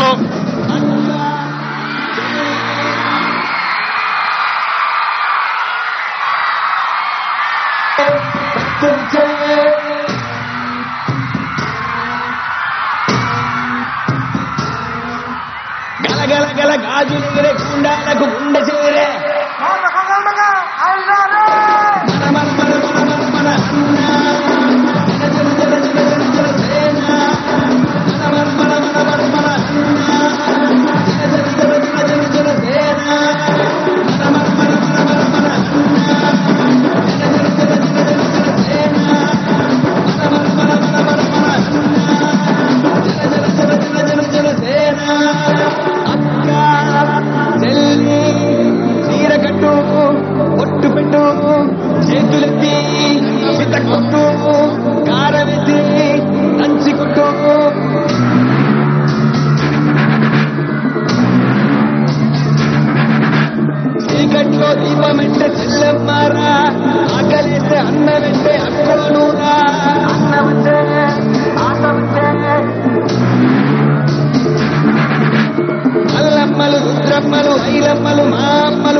రాష్ట్రంలో గల గల గాజులు గుండాలకు గుండె చేరే చేతులెత్తి కొట్టు కారవెత్తి నంచి కొట్టు చీకట్లో దీపమెంటే చెల్లెమ్మారా ఆకలేస్తే అన్నమెంటే అక్కడనురా అన్నమంటే ఆటమంటే అల్లమ్మలు రుద్రమ్మలు ఐలమ్మలు మా అమ్మలు